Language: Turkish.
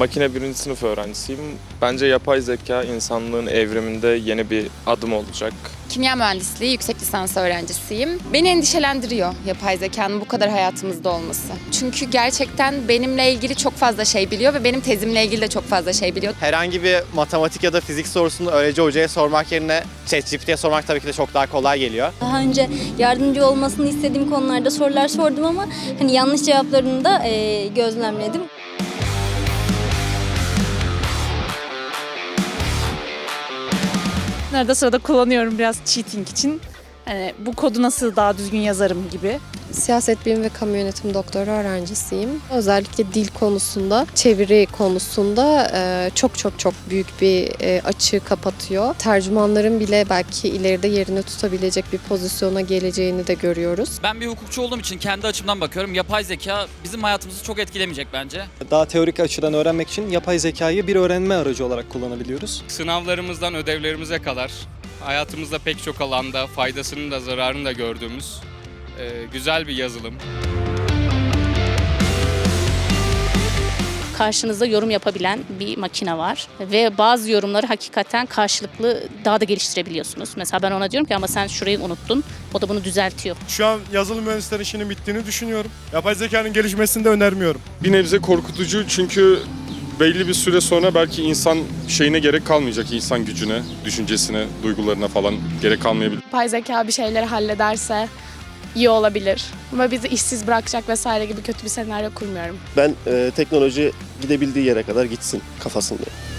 Makine birinci sınıf öğrencisiyim. Bence yapay zeka insanlığın evriminde yeni bir adım olacak. Kimya mühendisliği yüksek lisans öğrencisiyim. Beni endişelendiriyor yapay zekanın bu kadar hayatımızda olması. Çünkü gerçekten benimle ilgili çok fazla şey biliyor ve benim tezimle ilgili de çok fazla şey biliyor. Herhangi bir matematik ya da fizik sorusunu öğrenci hocaya sormak yerine ChatGPT'ye sormak tabii ki de çok daha kolay geliyor. Daha önce yardımcı olmasını istediğim konularda sorular sordum ama hani yanlış cevaplarını da e, gözlemledim. Arada sırada kullanıyorum biraz cheating için. Hani bu kodu nasıl daha düzgün yazarım gibi. Siyaset bilimi ve kamu yönetimi doktora öğrencisiyim. Özellikle dil konusunda, çeviri konusunda e, çok çok çok büyük bir e, açığı kapatıyor. Tercümanların bile belki ileride yerini tutabilecek bir pozisyona geleceğini de görüyoruz. Ben bir hukukçu olduğum için kendi açımdan bakıyorum. Yapay zeka bizim hayatımızı çok etkilemeyecek bence. Daha teorik açıdan öğrenmek için yapay zekayı bir öğrenme aracı olarak kullanabiliyoruz. Sınavlarımızdan ödevlerimize kadar hayatımızda pek çok alanda faydasını da zararını da gördüğümüz e, güzel bir yazılım. karşınızda yorum yapabilen bir makine var ve bazı yorumları hakikaten karşılıklı daha da geliştirebiliyorsunuz. Mesela ben ona diyorum ki ama sen şurayı unuttun. O da bunu düzeltiyor. Şu an yazılım mühendislerin işinin bittiğini düşünüyorum. Yapay zekanın gelişmesini de önermiyorum. Bir nebze korkutucu çünkü belli bir süre sonra belki insan şeyine gerek kalmayacak. insan gücüne, düşüncesine, duygularına falan gerek kalmayabilir. Yapay zeka bir şeyleri hallederse iyi olabilir. Ama bizi işsiz bırakacak vesaire gibi kötü bir senaryo kurmuyorum. Ben e, teknoloji gidebildiği yere kadar gitsin kafasındayım.